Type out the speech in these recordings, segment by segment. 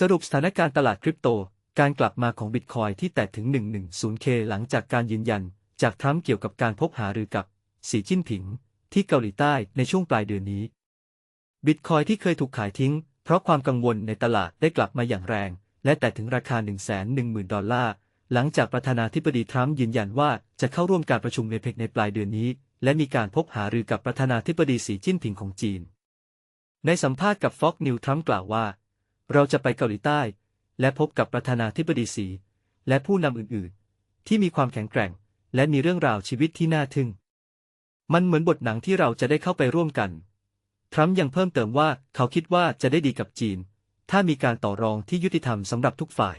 สรุปสถานการณ์ตลาดคริปโต การกลับมาของบิตคอยที่แตะถึง 110K หลังจากการยืนยัน จากทรัมป์เกี่ยวกับการพบหารือกับสีจิ้นผิง ที่เกาหลีใต้ในช่วงปลายเดือนนี้ บิตคอยที่เคยถูกขายทิ้ง เพราะความกังวลในตลาดได้กลับมาอย่างแรง และแต่ถึงราคา 110,000 ดอลลาร์ หลังจากประธานาธิบดีทรัมป์ยืนยันว่าจะเข้าร่วมการประชุมเอเปกในปลายเดือนนี้ และมีการพบหารือกับประธานาธิบดีสีจิ้นผิงของจีน ในสัมภาษณ์กับ Fox News ทรัมป์กล่าวว่า เราจะไปเกาหลีใต้ และพบกับประธานาธิบดีสี และผู้นำอื่นๆ ที่มีความแข็งแกร่ง และมีเรื่องราวชีวิตที่น่าทึ่ง มันเหมือนบทหนังที่เราจะได้เข้าไปร่วมกัน ทรัมป์ยังเพิ่มเติมว่าเขาคิดว่าจะได้ดีกับจีน ถ้ามีการต่อรองที่ยุติธรรมสำหรับทุกฝ่าย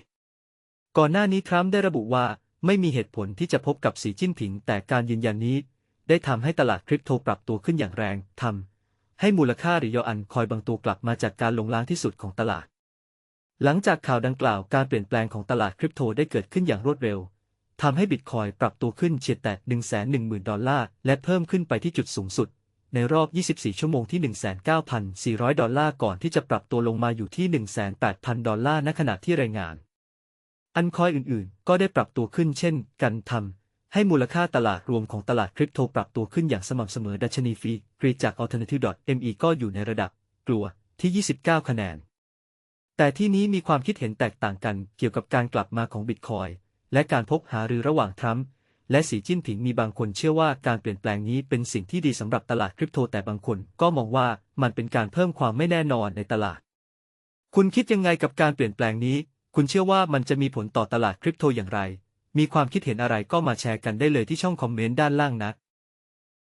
ก่อนหน้านี้ทรัมป์ได้ระบุว่าไม่มีเหตุผลที่จะพบกับสีจิ้นผิง แต่การยืนยันนี้ ได้ทำให้ตลาดคริปโตปรับตัวขึ้นอย่างแรงทำให้มูลค่าหรือยออันคอยบางตัวกลับมาจากการลงล้างที่สุดของตลาด หลังจากข่าวดังกล่าวการเปลี่ยนแปลงของตลาดคริปโตได้เกิดขึ้นอย่างรวดเร็วทำให้บิตคอยปรับตัวขึ้นเฉียดแตะ110,000 ดอลลาร์ และเพิ่มขึ้นไปที่จุดสูงสุด ในรอบ 24 ชั่วโมงที่ 19,400 ดอลลาร์ ก่อนที่จะปรับตัวลงมาอยู่ที่ 18,000 ดอลลาร์ ณ ขณะที่รายงาน อันคอยอื่นๆ ก็ได้ปรับตัวขึ้นเช่นกันทำให้มูลค่าตลาดรวมของตลาดคริปโตปรับตัวขึ้นอย่างสม่ำเสมอ ดัชนีฟรีกรีจาก alternative.me ก็อยู่ในระดับกลัวที่ 29 คะแนน แต่ที่นี้มีความคิดเห็นแตกต่างกันเกี่ยวกับการกลับมาของบิตคอยและการพบหารือระหว่างทรัมป์และสีจิ้นผิงมีบางคนเชื่อว่าการเปลี่ยนแปลงนี้เป็นสิ่งที่ดีสำหรับตลาดคริปโตแต่บางคนก็มองว่ามันเป็นการเพิ่มความไม่แน่นอนในตลาด คุณคิดยังไงกับการเปลี่ยนแปลงนี้ คุณเชื่อว่ามันจะมีผลต่อตลาดคริปโตอย่างไร มีความคิดเห็นอะไรก็มาแชร์กันได้เลยที่ช่องคอมเมนต์ด้านล่างนะ